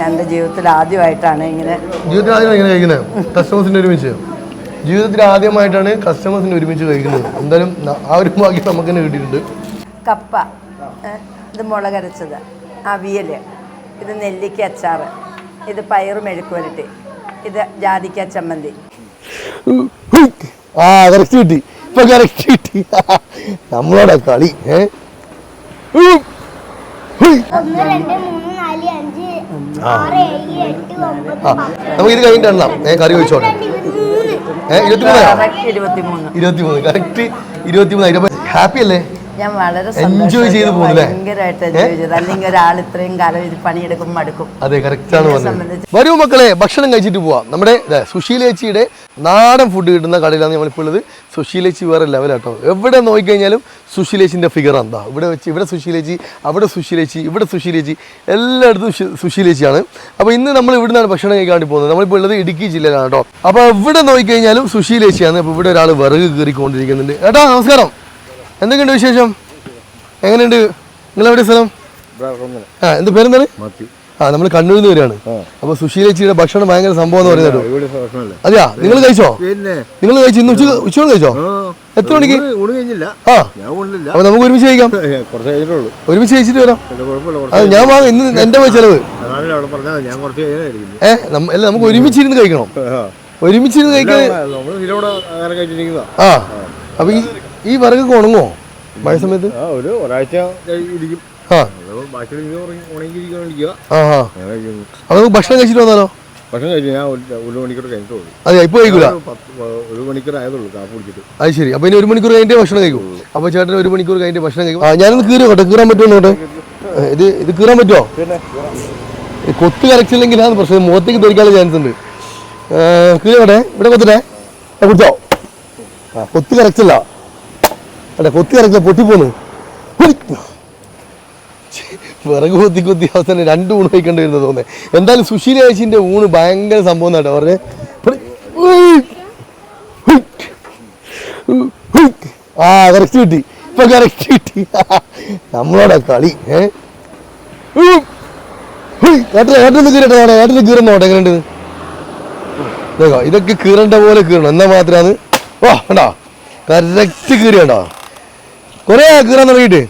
ഞാൻ എന്റെ ജീവിതത്തിൽ ആദ്യമായിട്ടാണ് ഇങ്ങനെ ജീവിതത്തിൽ ആദ്യം ഇങ്ങനെ കഴിക്കുന്നത്? കസ്റ്റമേഴ്സിന്റെ ഒരുമിച്ച്. ജീവിതത്തിൽ ആദ്യമായിട്ടാണ് കസ്റ്റമേഴ്സിന് ഒരുമിച്ച് കഴിക്കുന്നത്. എന്തായാലും ആ ഒരു ഭാഗ്യം നമുക്ക് തന്നെ കിട്ടിയിട്ടുണ്ട്. കപ്പ ഇത് മുളകരച്ചത് അവിയൽ ഇത് നെല്ലിക്ക അച്ചാർ ഇത് പയർ മെഴുക്ക് വരട്ടി ഇത് ജാതിക്ക ചമ്മന്തി. ആ കറക്റ്റ് കിട്ടി. ഇപ്പൊ കറക്റ്റ് കിട്ടി. നമ്മളോടെ കളി ഏ? ഒന്ന് രണ്ട് മൂന്ന് ആ. നമുക്ക് ഇത് കഴിഞ്ഞിട്ട് എണ്ണാം. ഏ കറി വെച്ചോട്ടെ ഏഹ് ഏ ഇരുപത്തിമൂന്ന്? ഇരുപത്തിമൂന്ന്. കറക്റ്റ് ഇരുപത്തിമൂന്ന്. ഹാപ്പി അല്ലേ? ഞാൻ വളരെ എൻജോയ് ചെയ്ത്? ഭയങ്കരമായിട്ട് എൻജോയ് ചെയ്തു. അല്ലെങ്കിൽ ഒരാൾ ഇത്രയും കാലം ഇത് പണിയെടുക്കും മടുക്കും. അതെ കറക്റ്റ് ആണ് വരൂ മക്കളെ ഭക്ഷണം കഴിച്ചിട്ട് പോവാം. നമ്മുടെ സുശീലേച്ചിയുടെ നാടൻ ഫുഡ് കിട്ടുന്ന കടയിലാണ് നമ്മളിപ്പോൾ ഉള്ളത്. സുശീലേച്ചി വേറെ ലെവലാട്ടോ എവിടെ നോക്കിക്കഴിഞ്ഞാലും സുശീലേച്ചിന്റെ ഫിഗർ എന്താ ഇവിടെ വെച്ച് ഇവിടെ സുശീലേച്ചി അവിടെ സുശീലേച്ചി ഇവിടെ സുശീലേച്ചി എല്ലായിടത്തും സുശീലേച്ചിയാണ് അപ്പോൾ ഇന്ന് നമ്മൾ ഇവിടെ നിന്നാണ് ഭക്ഷണം കഴിക്കാൻ വേണ്ടി പോകുന്നത്. നമ്മളിപ്പോൾ ഉള്ളത് ഇടുക്കി ജില്ലയിലാണ് കേട്ടോ അപ്പോൾ എവിടെ നോക്കിക്കഴിഞ്ഞാലും സുശീലേച്ചിയാണ് അപ്പോൾ ഇവിടെ ഒരാൾ വിറക് കയറിക്കൊണ്ടിരിക്കുന്നുണ്ട് ഏട്ടാ നമസ്കാരം. എന്തൊക്കെയുണ്ട് വിശേഷം? എങ്ങനെയുണ്ട്? നിങ്ങൾ എവിടെ സ്ഥലം ആ എന്ത് പേരെന്താണ്? ആ നമ്മൾ കണ്ണൂരിൽ നിന്ന് വരികയാണ്. അപ്പൊ സുശീലേച്ചിയുടെ ഭക്ഷണം ഭയങ്കര സംഭവം എന്ന് പറയുന്നത് അതെയാ? നിങ്ങൾ കഴിച്ചോ? നിങ്ങൾ കഴിച്ചു? ഇന്ന് ഉച്ച ഉച്ചയോട് കഴിച്ചോ? എത്ര മണിക്ക്? ആ. അപ്പൊ നമുക്ക് ഒരുമിച്ച് കഴിക്കാം. ഒരുമിച്ച് കഴിച്ചിട്ട് വരാം. അത് ഞാൻ വാങ്ങും. ഇന്ന് എന്റെ പോയി ചെലവ്. ഏ അല്ല നമുക്ക് ഒരുമിച്ചിരുന്ന് കഴിക്കണം. ഒരുമിച്ചിരുന്ന് കഴിക്കാൻ ആ. അപ്പൊ ഈ ഈ വിറകൊക്കെ ഉണങ്ങോ മഴ സമയത്ത്? ആ ഒരു ഒരാഴ്ച ഇരിക്കും. ഭക്ഷണം കഴിച്ചിട്ട് വന്നാലോ? ഭക്ഷണം കഴിച്ചു ഞാൻ ഒരു- മണിക്കൂർ കഴിഞ്ഞിട്ടുള്ളൂ അതെ ഇപ്പൊ കഴിക്കൂല? ഒരു മണിക്കൂർ ആയതുള്ളൂ കാപ്പ് കുടിച്ചിട്ട്. അത് ശരി. അപ്പൊ ഇനി ഒരു മണിക്കൂർ കഴിഞ്ഞിട്ട് ഭക്ഷണം കഴിക്കും. അപ്പൊ ചേട്ടൻ ഒരു മണിക്കൂർ കഴിഞ്ഞിട്ട് ഭക്ഷണം കഴിക്കും. ആ ഞാനൊന്ന് കീറി കേട്ടോ കീറാൻ പറ്റുമോ ഇത് ഇത് കീറാൻ പറ്റുമോ? കൊത്ത് കറക്റ്റില്ലെങ്കിലാണ് പ്രശ്നം. മുഖത്തേക്ക് തെറിക്കാനുള്ള ചാൻസ് ഉണ്ട്. കീഴോട്ടെ ഇവിടെ കൊത്തട്ടെ. കുടിച്ചോ? കൊത്ത് കറക്റ്റല്ല അല്ല കൊത്തി കറക്റ്റില്ല പൊട്ടിപ്പോന്ന് വിറക് കൊത്തി കൊത്തി അവസാനം രണ്ട് ഊണ് വയ്ക്കേണ്ടി വരുന്നത് തോന്നേ. എന്തായാലും സുശീല ചേച്ചിന്റെ ഊണ് ഭയങ്കര സംഭവം എന്നാട്ടോ ആ കറക്റ്റ് കിട്ടി. ഇപ്പൊ കറക്റ്റ് കിട്ടി. നമ്മളോടെ കളി ഏട്ടന് കീറട്ടെ നോട്ടെ ഏട്ടന് കീറുന്ന നോട്ടെ എങ്ങനെയുണ്ട്? ഇതേക്കോ, കീറണ്ട പോലെ കീറണം. എന്നാ മാത്രമാണ് വാ കണ്ടോ? കറക്റ്റ് കീറി കണ്ടോ? കൊറേ കീറാൻ തുടങ്ങിയിട്ട്.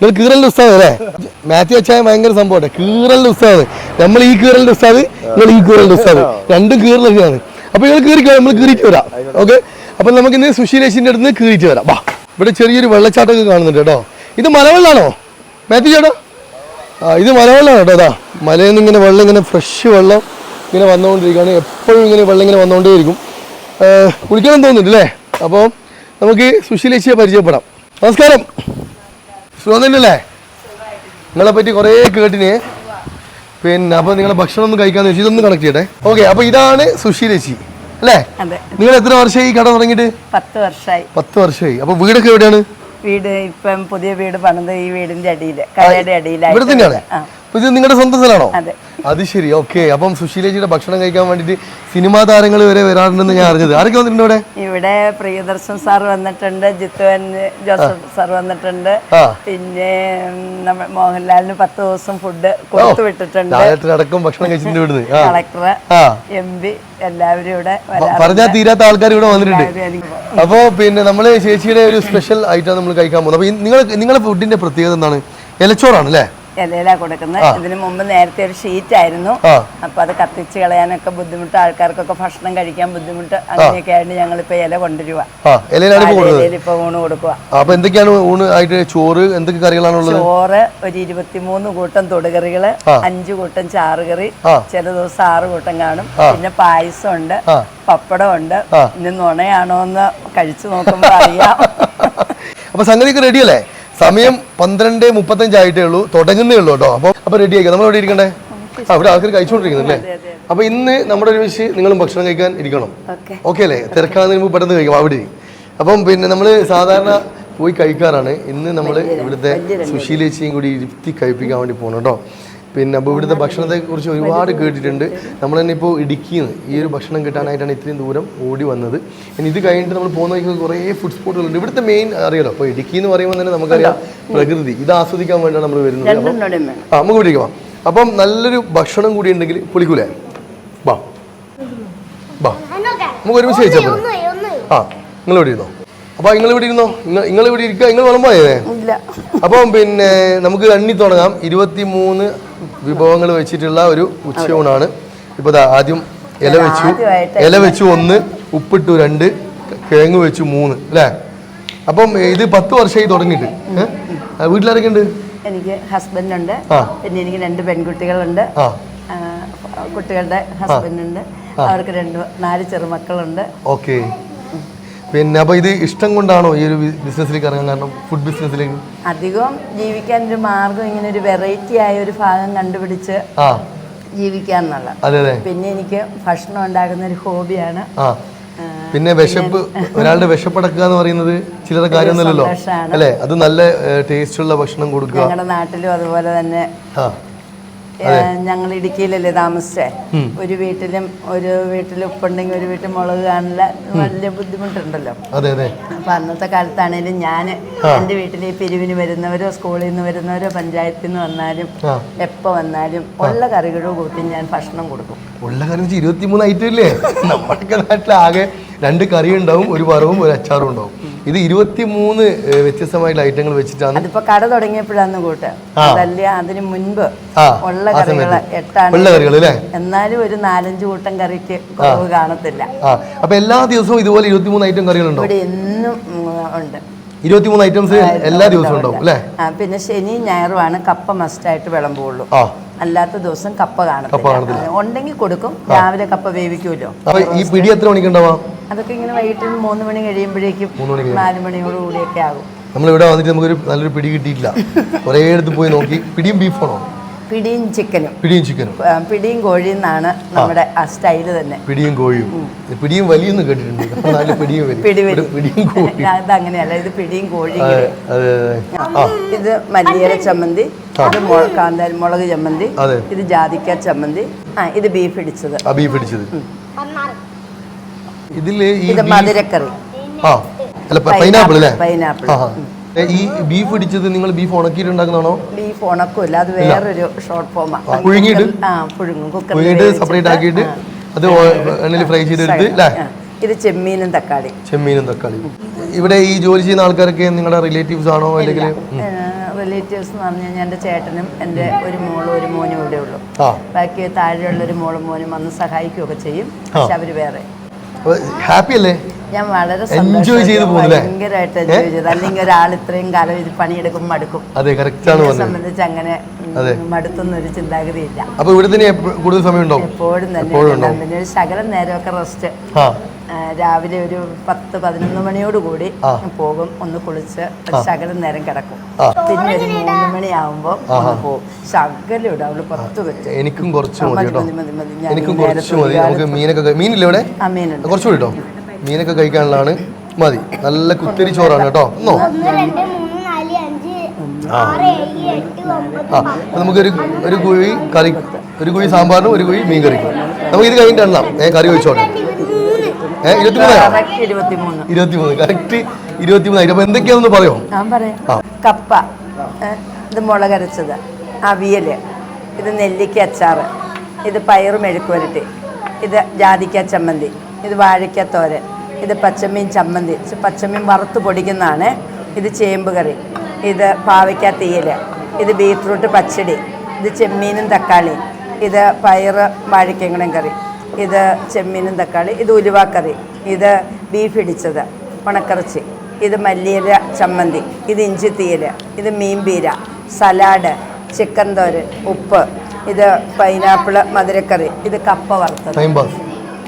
നിങ്ങൾ കീറലിന്റെ ഉസ്താദ് അല്ലേ? മാത്യു അച്ചായ ഭയങ്കര സംഭവം കീറലിന്റെ ഉസ്താദ്. നമ്മൾ ഈ കീറലിന്റെ ഉസ്താദ് നിങ്ങൾ ഈ കീറലിന്റെ ഉസ്താദ്. രണ്ടും കീറലൊക്കെയാണ്. അപ്പൊ നിങ്ങൾ കീറിക്കോ നമ്മൾ കീറിയിട്ട് വരാം. ഓക്കെ? അപ്പൊ നമുക്ക് ഇന്ന് സുശീലേശിന്റെ അടുത്ത് നിന്ന് കീറിയിട്ട് വരാം. വാ. ഇവിടെ ചെറിയൊരു വെള്ളച്ചാട്ടമൊക്കെ കാണുന്നുണ്ട് കേട്ടോ. ഇത് മലവെള്ളാണോ? മാത്യു ചേട്ടോ? ആ ഇത് മലവെള്ളമാണ് കേട്ടോ? അതാ മലയിൽ നിന്ന് ഇങ്ങനെ വെള്ളം ഇങ്ങനെ ഫ്രഷ് വെള്ളം ഇങ്ങനെ വന്നുകൊണ്ടിരിക്കുകയാണ്. എപ്പോഴും ഇങ്ങനെ വെള്ളം ഇങ്ങനെ വന്നുകൊണ്ടേയിരിക്കും. കുളിക്കാൻ കുളിക്കണം തോന്നുന്നുണ്ട് അല്ലേ? അപ്പോൾ നമുക്ക് സുശീലേശിയെ പരിചയപ്പെടാം. നമസ്കാരം. സുഖം തന്നെയല്ലേ? നിങ്ങളെ പറ്റി കുറേ കേട്ടിന്. പിന്നെ അപ്പൊ നിങ്ങളെ ഭക്ഷണം ഒന്നും കഴിക്കാന്ന് വെച്ചാൽ ഇതൊന്ന് കണക്ട് ചെയ്യട്ടെ. ഓക്കെ അപ്പൊ ഇതാണ് സുശീലേച്ചി അല്ലേ? നിങ്ങൾ എത്ര വർഷമായി ഈ കട തുടങ്ങിയിട്ട്? പത്ത് വർഷമായി പത്ത് വർഷമായി. അപ്പോൾ വീടൊക്കെ എവിടെയാണ്? വീട് ഇപ്പം പുതിയ വീട് പണിത് ഈ വീടിന്റെ അടിയിൽ കടയുടെ അടിയിലായി ഇവിടെ തന്നെയാണ്? ആ. അപ്പൊ ഇത് നിങ്ങളുടെ സ്വന്തം സ്ഥലമാണോ? അതെ. ശരി ഓക്കെ അപ്പം സുശീലേജിയുടെ ഭക്ഷണം കഴിക്കാൻ വേണ്ടിട്ട് സിനിമാ താരങ്ങൾ വരെ വരാറുണ്ടെന്ന് ഞാൻ അറിഞ്ഞത്. ആരൊക്കെ വന്നിട്ടുണ്ട് ഇവിടെ? ഇവിടെ പ്രിയദർശൻ സാർ വന്നിട്ടുണ്ട് ജിത്തുവൻ ജോസഫ് സാർ വന്നിട്ടുണ്ട്. പിന്നെ മോഹൻലാലിന് പത്ത് ദിവസം ഫുഡ് കൊടുത്തു വിട്ടിട്ടുണ്ട്. അടക്കം ഭക്ഷണം കഴിച്ചിട്ടുണ്ട് ഇവിടുന്ന്. കളക്ടർ എം പി എല്ലാവരും ഇവിടെ പറഞ്ഞാൽ തീരാത്ത ആൾക്കാർ ഇവിടെ വന്നിട്ടുണ്ട്. അപ്പോൾ അപ്പോ പിന്നെ നമ്മൾ ചേച്ചിയുടെ ഒരു സ്പെഷ്യൽ ഐറ്റം നമ്മൾ കഴിക്കാൻ പോകുന്നത്. അപ്പൊ നിങ്ങൾ നിങ്ങളുടെ ഫുഡിന്റെ പ്രത്യേകത എന്താണ്? ഇലച്ചോറാണ് അല്ലേ ഇലയിലാ കൊടുക്കുന്നത്. ഇതിനു മുമ്പ് നേരത്തെ ഒരു ഷീറ്റ് ആയിരുന്നു അപ്പൊ അത് കത്തിച്ച് കളയാനൊക്കെ ബുദ്ധിമുട്ട് ആൾക്കാർക്കൊക്കെ ഭക്ഷണം കഴിക്കാൻ ബുദ്ധിമുട്ട് അങ്ങനെയൊക്കെ ആയിട്ട് ഞങ്ങൾ ഇപ്പൊ ഇല കൊണ്ടുവരുക ഇലയിലാണ് ഇപ്പൊ ഊണ് കൊടുക്കുക ആ, അപ്പൊ എന്തൊക്കെയാണ് ഊണ് ആയിട്ട് ചോറ് എന്തൊക്കെ കറികളാണുള്ളത്? ചോറ് ഒരു ഇരുപത്തിമൂന്ന് കൂട്ടം തൊടുകറികൾ. അഞ്ചു കൂട്ടം ചാറുകറി. ചില ദിവസം ആറ് കൂട്ടം കാണും. പിന്നെ പായസം ഉണ്ട് പപ്പടം ഉണ്ട് ഇന്ന് ഇനി നുണയാണോ എന്ന് കഴിച്ചു നോക്കുമ്പോ അറിയാം. അപ്പൊ സംഗതിക്ക് റെഡി അല്ലേ? സമയം പന്ത്രണ്ട് മുപ്പത്തഞ്ചായിട്ടേ ഉള്ളൂ. തുടങ്ങുന്നേ ഉള്ളൂ കേട്ടോ. അപ്പൊ അപ്പൊ റെഡി ആയിക്കാം? നമ്മൾ എവിടെ ഇരിക്കണ്ടേ അവിടെ ഇവിടെ ആൾക്കാർ കഴിച്ചുകൊണ്ടിരിക്കുന്നു അല്ലേ? അപ്പൊ ഇന്ന് നമ്മുടെ ഒരു ഒരുമിച്ച് നിങ്ങളും ഭക്ഷണം കഴിക്കാൻ ഇരിക്കണം. ഓക്കെ. അല്ലേ? തിരക്കാകുന്നതിന് മുമ്പ് പെട്ടെന്ന് കഴിക്കാം അവിടെ. അപ്പം പിന്നെ നമ്മൾ സാധാരണ പോയി കഴിക്കാറാണ്. ഇന്ന് നമ്മൾ ഇവിടുത്തെ സുശീലേച്ചിയും കൂടി ഇരുത്തി കഴിപ്പിക്കാൻ വേണ്ടി പോകണം കേട്ടോ പിന്നെ അപ്പോൾ ഇവിടുത്തെ ഭക്ഷണത്തെ കുറിച്ച് ഒരുപാട് കേട്ടിട്ടുണ്ട്. നമ്മൾ തന്നെ ഇപ്പോൾ ഇടുക്കിയിൽ നിന്ന് ഈ ഒരു ഭക്ഷണം കിട്ടാനായിട്ടാണ് ഇത്രയും ദൂരം ഓടി വന്നത്. ഇനി ഇത് കഴിഞ്ഞിട്ട് നമ്മൾ പോകുന്ന വഴിക്ക് കുറേ ഫുഡ് സ്പോട്ടുകളുണ്ട് ഇവിടുത്തെ മെയിൻ അറിയാലോ? അപ്പോൾ ഇടുക്കി എന്ന് പറയുമ്പോൾ തന്നെ നമുക്കറിയാം പ്രകൃതി. ഇത് ആസ്വദിക്കാൻ വേണ്ടിയാണ് നമ്മൾ വരുന്നത്. അപ്പം ആ നമുക്ക് പിടിക്കാം അപ്പം നല്ലൊരു ഭക്ഷണം കൂടി ഉണ്ടെങ്കിൽ പൊളിക്കൂലേ ബാ ബാ നമുക്ക് ഒരുമിച്ച് കഴിച്ചാൽ ആ നിങ്ങൾ എവിടെ ഇരുന്നോ അപ്പൊ നിങ്ങൾ ഇവിടെ ഇരുന്നോ? നിങ്ങൾ ഇവിടെ ഇരിക്കുക നിങ്ങൾ വിളമ്പോയേ അപ്പം പിന്നെ നമുക്ക് എണ്ണി തുടങ്ങാം. ഇരുപത്തി മൂന്ന് വിഭവങ്ങൾ വെച്ചിട്ടുള്ള ഒരു ഉച്ചയൂണാണ്. ഇപ്പോൾ ദാ ആദ്യം ഇല വെച്ചു. ഇല വെച്ചു ഒന്ന് ഉപ്പിട്ടു രണ്ട് കിഴങ്ങ് വെച്ചു മൂന്ന് അല്ലേ? അപ്പം ഇത് പത്ത് വർഷമായി തുടങ്ങിയിട്ട്. വീട്ടിലാരൊക്കെ ഉണ്ട്? എനിക്ക് ഹസ്ബൻഡ് ഉണ്ട്. പിന്നെ എനിക്ക് രണ്ട് പെൺകുട്ടികളുണ്ട്. കുട്ടികളുടെ ഹസ്ബൻഡ് ഹസ്ബൻഡുണ്ട് അവർക്ക് രണ്ട് നാല് ചെറുമക്കളുണ്ട്. ഓക്കെ. പിന്നെ അപ്പോൾ ഇത് ഇഷ്ടം കൊണ്ടാണോ ഈ ഒരു ബിസിനസ്സിലേക്ക് ഇറങ്ങാൻ കാരണം ഫുഡ് ബിസിനസ്സിലേക്ക് അധികം ജീവിക്കാൻ ഒരു മാർഗം ഇങ്ങനെ ഒരു വെറൈറ്റി ആയ ഒരു ഭാഗം കണ്ടുപിടിച്ച് ആ. ജീവിക്കാന്നുള്ള. അതെ അതെ. പിന്നെ എനിക്ക് ഭക്ഷണം ഉണ്ടാക്കുന്ന ഒരു ഹോബിയാണ്. ആ. പിന്നെ വിശപ്പ് ഒരാളുടെ വിശപ്പടക്കുക എന്ന് പറയുന്നത് ചിലരുടെ കാര്യമൊന്നുമല്ലല്ലോ. അല്ലേ? അത് നല്ല ടേസ്റ്റ് ഉള്ള ഭക്ഷണം കൊടുക്കുക. ഞങ്ങളുടെ നാട്ടിലും അതുപോലെ തന്നെ. ആ. ഞങ്ങൾ ഇടുക്കിയിലല്ലേ താമസിച്ചേ? ഒരു വീട്ടിലും ഒരു വീട്ടിൽ ഉപ്പുണ്ടെങ്കിൽ ഒരു വീട്ടിൽ മുളക് കാണില്ല. വലിയ ബുദ്ധിമുട്ടുണ്ടല്ലോ. അപ്പൊ അന്നത്തെ കാലത്താണേലും ഞാൻ എന്റെ വീട്ടിൽ ഈ പിരിവിന് വരുന്നവരോ സ്കൂളിൽ നിന്ന് വരുന്നവരോ പഞ്ചായത്തിൽ നിന്ന് വന്നാലും ആ. വന്നാലും ഉള്ള കറികളോ കൂട്ടി ഞാൻ ഭക്ഷണം കൊടുക്കും. ഉള്ള കറി ഇരുപത്തിമൂന്ന് ഐറ്റം ഇല്ലേ? നമ്മുടെ നാട്ടിൽ ആകെ രണ്ട് കറി ഉണ്ടാവും ഒരു വറവും ഒരു അച്ചാറും ഉണ്ടാവും. ഇത് ഇരുപത്തി മൂന്ന് വ്യത്യസ്തമായിട്ടുള്ള ഐറ്റങ്ങൾ വെച്ചിട്ടാണ് അതിപ്പോ കട തുടങ്ങിയപ്പോഴാണ് കൂട്ട്. അതല്ല അതിന് മുൻപ് ഉള്ള കറികൾ. എട്ടാണ്. എന്നാലും ഒരു നാലഞ്ച് കൂട്ടം കറിക്ക് കുറവ് കാണത്തില്ല. അപ്പൊ എല്ലാ ദിവസവും ഇതുപോലെ ഇരുപത്തിമൂന്ന് ഐറ്റം കറികളുണ്ടാവും ഇവിടെ എന്നും ഉണ്ട്. ഇരുപത്തിമൂന്ന് ഐറ്റംസ് എല്ലാ ദിവസവും ഉണ്ടാവും അല്ലേ? പിന്നെ ശനി ഞായറുമാണ് കപ്പ മസ്റ്റായിട്ട് വിളമ്പുള്ളൂ. അല്ലാത്ത ദിവസം കപ്പ കാണത്തില്ല. ഉണ്ടെങ്കിൽ കൊടുക്കും. രാവിലെ കപ്പ വേവിക്കുമല്ലോ. ഈ പിടി എത്ര മണിക്കുണ്ടാവാം? അതൊക്കെ ഇങ്ങനെ വൈകിട്ട് മൂന്ന് മണി കഴിയുമ്പോഴേക്കും നാല് മണിയോട് കൂടിയൊക്കെ ആകും. നമ്മൾ ഇവിടെ വന്നിട്ട് നമുക്കൊരു നല്ലൊരു പിടി കിട്ടിയിട്ടില്ല. കുറേ അടുത്ത് പോയി നോക്കി. പിടിയും ബീഫാണോ പിടിയും ചിക്കനും. പിടിയും ചിക്കനും. പിടിയും കോഴിയും എന്നാണ് നമ്മുടെ ആ സ്റ്റൈൽ തന്നെ. പിടിയും കോഴിയും. പിടിയും വലിയെന്ന് കേട്ടിട്ടുണ്ട്. പിടിയും പിടിയും കോഴിയും. ഇത് അങ്ങനെയല്ല ഇത് പിടിയും കോഴിയും ഇത് മല്ലിയില ചമ്മന്തി ഇത് കാന്താരി മുളക് ചമ്മന്തി. ഇത് ജാതിക്ക ചമ്മന്തി. ആ ഇത് ബീഫ് ഇടിച്ചത്. ബീഫ് ഇടിച്ചത്. ഇതിൽ ഇത് മധുരക്കറി. പൈനാപ്പിൾ പൈനാപ്പിൾ ഈ ബീഫ് പിടിച്ചത് നിങ്ങൾ ബീഫ് ഉണക്കിയിട്ട് ഉണ്ടാക്കുന്നതാണോ ബീഫ് ഉണക്കില്ല അത് വേറൊരു ഷോർട്ട് ഫോമാണ് പുഴുങ്ങിയിട്ട്? ആ പുഴുങ്ങും. കുക്കറിൽ പുഴുങ്ങിയിട്ട് സെപ്പറേറ്റ് ആക്കിയിട്ട്. അത് എണ്ണയിൽ ഫ്രൈ ചെയ്തെടുത്ത് അല്ലേ ഇത് ചെമ്മീനും തക്കാളി ചെമ്മീനും തക്കാളി ഇവിടെ ഈ ജോലി ചെയ്യുന്ന ആൾക്കാരൊക്കെ നിങ്ങളുടെ റിലേറ്റീവ്സ് ആണോ അല്ലെങ്കിൽ? റിലേറ്റീവ്സ് എന്ന് പറഞ്ഞു കഴിഞ്ഞാൽ എന്റെ ചേട്ടനും എന്റെ ഒരു മോളും ഒരു മോനും ഇവിടെ ഉള്ളൂ. ബാക്കി താഴെയുള്ള ഒരു മോളും മോനും വന്ന് സഹായിക്കുകയൊക്കെ ചെയ്യും. പക്ഷെ അവർ വേറെ. ഹാപ്പി അല്ലേ? ഞാൻ വളരെ എൻജോയ് ചെയ്ത്? ഭയങ്കരമായിട്ട് എൻജോയ് ചെയ്തു. അല്ലെങ്കിൽ ഒരാൾ ഇത്രയും കാലം ഇത് പണിയെടുക്കും മടുക്കും. അതെ കറക്റ്റ് ആണ് എന്നെ സംബന്ധിച്ച് അങ്ങനെ മടുത്തുന്ന ഒരു ചിന്താഗതിയില്ല. അപ്പൊ ഇവിടെ തന്നെ എപ്പ- കൂടുതൽ സമയം ഉണ്ടോ എപ്പോഴും തന്നെ. പിന്നെ ഒരു ശകലം നേരമൊക്കെ റെസ്റ്റ് ആ. രാവിലെ ഒരു പത്ത് പതിനൊന്ന് മണിയോട് കൂടി ആ. പോകും. ഒന്ന് കുളിച്ച് ഒരു ശകലം നേരം കിടക്കും. പിന്നെ ഒരു മൂന്ന് മണിയാവുമ്പോൾ ഒന്ന് പോകും. ശകലം ഇടും. അവൾ പത്ത് പറ്റും എനിക്കും കുറച്ച് മതി മതി, മതി, മതി. ഞാൻ എനിക്കും കുറച്ച് മതി. നമുക്ക് മീനൊക്കെ മീനില്ലേ ഇവിടെ? ആ മീനുണ്ട്. കുറച്ചുകൂടി മീനൊക്കെ കഴിക്കാനുള്ളതാണ്. മതി. നല്ല കുത്തിരി ചോറാണ് കേട്ടോ. ഒന്നോ? മൂന്ന് ആ. നമുക്ക് ഒരു ഒരു കുഴി കറി ഒരു കുഴി സാമ്പാറിനും ഒരു കുഴി മീൻ കറിക്കും. നമുക്ക് ഇത് കഴിഞ്ഞിട്ട് എണ്ണാം. ഏ കറി വെച്ചോട്ടെ മൂന്ന് ഏ ഇരുപത്തി മൂന്നാ ഇരുപത്തിമൂന്ന്. ഇരുപത്തിമൂന്ന്. കറക്റ്റ് ഇരുപത്തിമൂന്നായിട്ട് അപ്പൊ എന്തൊക്കെയാണെന്ന് പറയോ. കപ്പ. ഇത് മുളകരച്ചത് അവിയൽ ഇത് നെല്ലിക്ക അച്ചാറ്. ഇത് പയറ് മെഴുക്കുവരട്ടി. ഇത് ജാതിക്ക ചമ്മന്തി. ഇത് വാഴയ്ക്ക തോരൻ. ഇത് പച്ചമീൻ ചമ്മന്തി. പച്ചമീൻ വറുത്ത് പൊടിക്കുന്നതാണ്. ഇത് ചേമ്പ് കറി. ഇത് പാവയ്ക്ക തീയൽ. ഇത് ബീറ്റ്റൂട്ട് പച്ചടി. ഇത് ചെമ്മീനും തക്കാളി. ഇത് പയറ് വാഴയ്ക്കങ്ങളും കറി. ഇത് ചെമ്മീനും തക്കാളി. ഇത് ഉലുവാക്കറി ഇത് ബീഫ് ഇടിച്ചത്. ഉണക്കറച്ചി. ഇത് മല്ലിയില ചമ്മന്തി. ഇത് ഇഞ്ചി തീയൽ. ഇത് മീൻപീര സലാഡ്. ചിക്കൻ തോരൻ. ഉപ്പ്. ഇത് പൈനാപ്പിൾ മധുരക്കറി. ഇത് കപ്പ വറുത്തത്.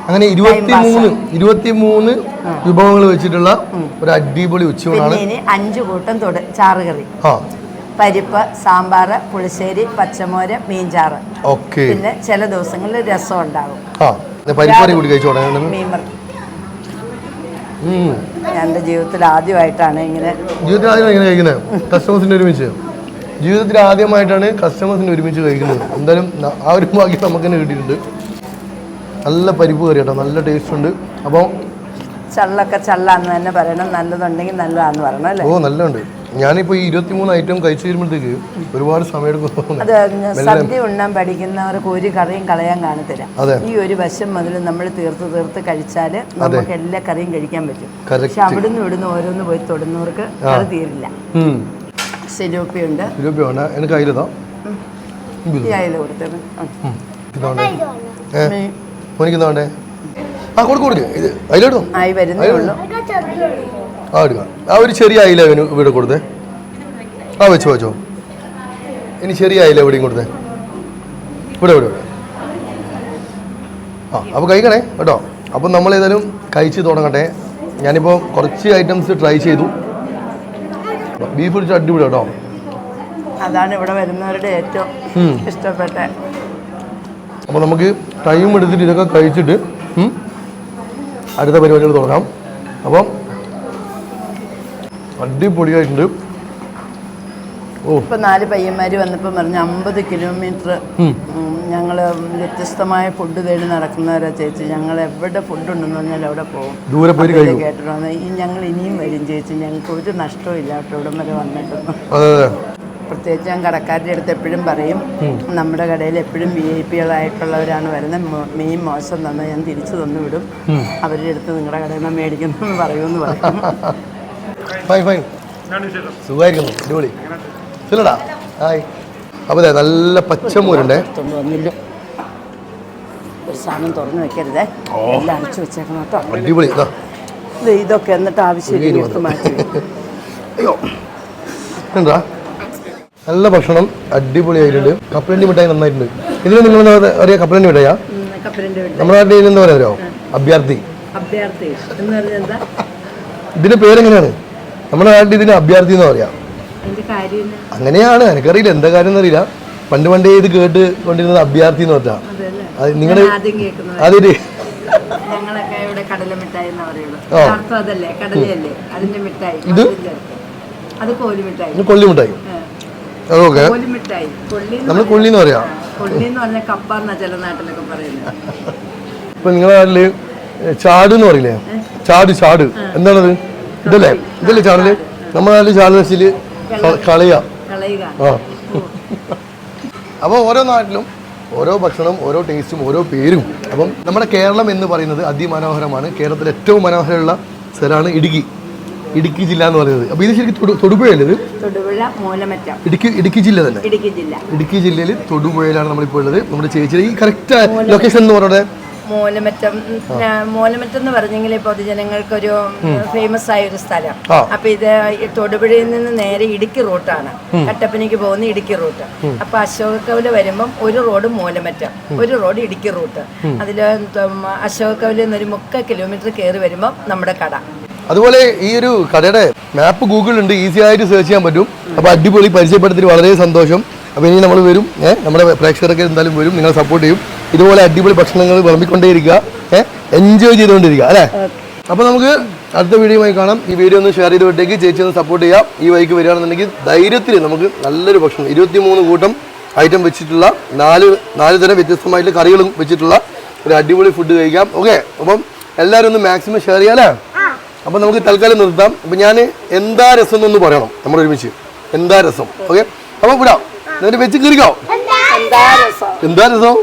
ടൈം ഇരുപത്തി മൂന്ന് ഇരുപത്തി മൂന്ന് വിഭവങ്ങൾ വെച്ചിട്ടുള്ള ഒരു അടിപൊളി ഉച്ചയൂണാണ്. അഞ്ചു കൂട്ടം തൊട് ചാറുകറി. പരിപ്പ് സാമ്പാർ പുളിശ്ശേരി പച്ചമോര് മീൻചാറ്. ഓക്കെ. പിന്നെ ചില ദിവസങ്ങളിൽ രസം ഉണ്ടാകും. ആ. പരിപ്പാറി കൂടി മീൻ. എന്റെ ജീവിതത്തിൽ ആദ്യമായിട്ടാണ് ഇങ്ങനെ ജീവിതത്തിൽ ആദ്യം ഇങ്ങനെ കഴിക്കുന്നത്? കസ്റ്റമേഴ്സിന്റെ ഒരുമിച്ച്. ജീവിതത്തിൽ ആദ്യമായിട്ടാണ് കസ്റ്റമേഴ്സിന്റെ ഒരുമിച്ച് കഴിക്കുന്നത്. എന്തായാലും ആ ഒരു ഭാഗ്യം നമുക്ക് തന്നെ കിട്ടിയിട്ടുണ്ട്. നല്ല പരിപ്പ് കറി കേട്ടോ. നല്ല ടേസ്റ്റ് ഉണ്ട്. അപ്പോൾ ചള്ളൊക്കെ ചള്ളാന്ന് തന്നെ പറയണം. നല്ലതുണ്ടെങ്കിൽ നല്ലതാന്ന് പറയണം അല്ലേ? ഓ നല്ലുണ്ട്. ഞാനിപ്പോൾ ഈ ഇരുപത്തിമൂന്ന് ഐറ്റം കഴിച്ചു വരുമ്പോഴത്തേക്ക് ഒരുപാട് സമയം അത് സദ്യ ഉണ്ണാൻ പഠിക്കുന്നവർക്ക് ഒരു കറിയും കളയാൻ കാണത്തില്ല. ഈ ഒരു വശം മുതൽ നമ്മൾ തീർത്ത് തീർത്ത് കഴിച്ചാൽ നമുക്ക് എല്ലാ കറിയും കഴിക്കാൻ പറ്റും. പക്ഷെ അവിടുന്ന് ഇവിടുന്ന് ഓരോന്ന് പോയി തൊടുന്നവർക്ക് അത് തീരില്ല. സിലോപ്പിയുണ്ട് വേണ്ട എനിക്ക് അയല കൊടുത്തത്. ഇതാണ്ടേ ഏ മോനിക്ക് വേണ്ടേ? ആ കൊടുക്കും കൊടുക്ക്. ഇത് അതിലെടുത്തോ ആ എടുക്കാം. ആ ഒരു ചെറിയ അയില ഇവിടെ കൊടുത്തേ. ആ വെച്ചോ വെച്ചോ. ഇനി ചെറിയ അയില എവിടെയും കൊടുത്തേ. ഇവിടെ ഇവിടെ ഇവിടെ. ആ അപ്പോൾ കഴിക്കണേ കേട്ടോ. അപ്പം നമ്മൾ ഏതായാലും കഴിച്ച് തുടങ്ങട്ടെ. ഞാനിപ്പോൾ കുറച്ച് ഐറ്റംസ് ട്രൈ ചെയ്തു. ബീഫ് അടിപൊളി കേട്ടോ. അതാണ് ഇവിടെ വരുന്നവരുടെ ഏറ്റവും. ഇഷ്ടപ്പെട്ട അപ്പോൾ നമുക്ക് ടൈം എടുത്തിട്ട് ഇതൊക്കെ കഴിച്ചിട്ട് അടുത്ത പരിപാടികൾ തുടങ്ങാം. അപ്പം അടിപൊളിയായിട്ടുണ്ട്. ഓ. ഇപ്പൊ നാല് പയ്യന്മാര് വന്നപ്പോൾ പറഞ്ഞു അമ്പത് കിലോമീറ്റർ ഞങ്ങൾ വ്യത്യസ്തമായ ഫുഡ് തേടി നടക്കുന്നവരാ ചേച്ചി. ഞങ്ങൾ എവിടെ ഫുഡ് ഉണ്ടെന്ന് പറഞ്ഞാൽ അവിടെ പോകും ദൂരെ പോയി കേട്ടിട്ടുണ്ട്. ഞങ്ങൾ ഇനിയും വരും ചേച്ചി. ഞങ്ങൾക്ക് ഒരു നഷ്ടവും ഇല്ല വരെ വന്നിട്ടൊന്നും. പ്രത്യേകിച്ച് ഞാൻ കടക്കാരുടെ അടുത്ത് എപ്പോഴും പറയും നമ്മുടെ കടയിൽ എപ്പോഴും വി ഐ പികളായിട്ടുള്ളവരാണ് വരുന്നത്. മീൻ മോശം തന്നെ ഞാൻ തിരിച്ചു തന്നു വിടും. അവരുടെ അടുത്ത് നിങ്ങളുടെ കടയിൽ നിന്ന് മേടിക്കുന്നു പറയുമെന്ന് പറയും. സുഖമായിരിക്കുന്നു അടിപൊളി. ഹായ്. അപ്പോൾ നല്ല പച്ചമൂരുണ്ടേ ഒരു സാധനം തുറന്നു വെക്കരുതേ. എല്ലാം അടിച്ചു വെച്ചേക്കണം കേട്ടോ. അടിപൊളി. ഇതൊക്കെ എന്നിട്ട് ആവശ്യമില്ല മാറ്റി അയ്യോ. എന്താ? നല്ല ഭക്ഷണം അടിപൊളിയായിട്ടുണ്ട് കപ്പലണ്ടി മിഠായി നന്നായിട്ടുണ്ട്. ഇതിന് നിങ്ങൾ അറിയാം കപ്പലണ്ടി വീട്ടിൽ നമ്മുടെ നാട്ടിൽ എന്താ പറയാ അഭ്യർത്ഥി. ഇതിന്റെ പേരെങ്ങനെയാണ്? നമ്മുടെ നാട്ടിൽ ഇതിന് അഭ്യർത്ഥി എന്ന് പറയാം. അങ്ങനെയാണ്. എനിക്കറിയില്ല. എന്താ കാര്യം എന്നറിയില്ല. പണ്ട് പണ്ടേ ഇത് കേട്ട് കൊണ്ടിരുന്നത് അഭ്യർത്ഥി എന്ന് പറഞ്ഞാ. നിങ്ങളുടെ അതെ മിഠായി മിഠായി. ഇത്? മിഠായി. കൊള്ളി മിഠായി. അതൊക്കെ കൊള്ളി നമ്മൾ കൊള്ളി എന്ന് പറയാം. കൊള്ളി എന്ന് പറഞ്ഞാൽ കപ്പ എന്നാ ചില നാട്ടിലൊക്കെ പറയുന്നത്. ഇപ്പൊ നിങ്ങളെ നാട്ടിൽ ചാട് എന്ന് പറയില്ലേ? ചാട് ചാട്. എന്താണത്? ഇതല്ലേ? ഇതല്ലേ ചാടൽ? നമ്മുടെ നാട്ടിൽ ചാട് വെച്ചിൽ കളയാ ആ. അപ്പോൾ ഓരോ നാട്ടിലും ഓരോ ഭക്ഷണവും ഓരോ ടേസ്റ്റും ഓരോ പേരും. അപ്പം നമ്മുടെ കേരളം എന്ന് പറയുന്നത് അതിമനോഹരമാണ്. കേരളത്തിലെ ഏറ്റവും മനോഹരമുള്ള സ്ഥലമാണ് ഇടുക്കി. ഇടുക്കി ജില്ല എന്ന് പറയുന്നത്. അപ്പോൾ ഇത് ശരിക്കും തൊടു തൊടുപുഴയല്ലേ ഇത്? തൊടുപുഴ മൂലമറ്റം. ഇടുക്കി ഇടുക്കി ജില്ല തന്നെ. ഇടുക്കി ജില്ല. ഇടുക്കി ജില്ലയിൽ തൊടുപുഴയിലാണ് നമ്മളിപ്പോൾ ഉള്ളത്. നമ്മുടെ ചേച്ചിയുടെ ഈ കറക്റ്റ് ലൊക്കേഷൻ എന്ന് പറയുന്നത് മൂലമറ്റം. മൂലമറ്റം എന്ന് പറഞ്ഞെങ്കിൽ പൊതുജനങ്ങൾക്കൊരു ഫേമസ് ആയ ഒരു സ്ഥലം. അപ്പൊ ഇത് തൊടുപുഴയിൽ നിന്ന് നേരെ ഇടുക്കി റൂട്ടാണ് കട്ടപ്പനയ്ക്ക് പോകുന്ന ഇടുക്കി റൂട്ട് അപ്പൊ അശോകക്കവൽ വരുമ്പം ഒരു റോഡ് മൂലമറ്റം. ഒരു റോഡ് ഇടുക്കി റൂട്ട് അതിൽ അശോകക്കവലിൽ നിന്ന് ഒരു മുക്കാൽ കിലോമീറ്റർ കയറി വരുമ്പം നമ്മുടെ കട. അതുപോലെ ഈ ഒരു കടയുടെ മാപ്പ് ഗൂഗിൾ ഉണ്ട് ഈസി ആയിട്ട് സെർച്ച് ചെയ്യാൻ പറ്റും. അപ്പോൾ അടിപൊളി പരിചയപ്പെടുത്തിയിട്ട് വളരെ സന്തോഷം. അപ്പോൾ ഇനി നമ്മൾ വരും. ഏഹ് നമ്മുടെ പ്രേക്ഷകരൊക്കെ എന്തായാലും വരും. നിങ്ങൾ സപ്പോർട്ട് ചെയ്യും. ഇതുപോലെ അടിപൊളി ഭക്ഷണങ്ങൾ വിളമ്പിക്കൊണ്ടേയിരിക്കുക. ഏഹ് എൻജോയ് ചെയ്തുകൊണ്ടിരിക്കുക അല്ലേ? അപ്പോൾ നമുക്ക് അടുത്ത വീഡിയോയുമായി കാണാം. ഈ വീഡിയോ ഒന്ന് ഷെയർ ചെയ്ത് വിട്ടേക്ക്. ചേച്ചി ഒന്ന് സപ്പോർട്ട് ചെയ്യാം. ഈ വഴിക്ക് വരികയാണെന്നുണ്ടെങ്കിൽ ധൈര്യത്തിൽ നമുക്ക് നല്ലൊരു ഭക്ഷണം ഇരുപത്തി മൂന്ന് കൂട്ടം ഐറ്റം വെച്ചിട്ടുള്ള നാല് നാല് തരം വ്യത്യസ്തമായിട്ടുള്ള കറികളും വെച്ചിട്ടുള്ള ഒരു അടിപൊളി ഫുഡ് കഴിക്കാം. ഓക്കെ അപ്പം എല്ലാവരും ഒന്ന് മാക്സിമം ഷെയർ ചെയ്യാം അല്ലേ? അപ്പൊ നമുക്ക് തൽക്കാലം നിർത്താം. അപ്പോൾ ഞാൻ എന്താ രസം എന്നൊന്ന് പറയണം. നമ്മൾ ഒരുമിച്ച്. എന്താ രസം? ഓക്കെ അപ്പം വിടാം. എന്നിട്ട് വെച്ച് കീറിക്കോ. എന്താ രസം?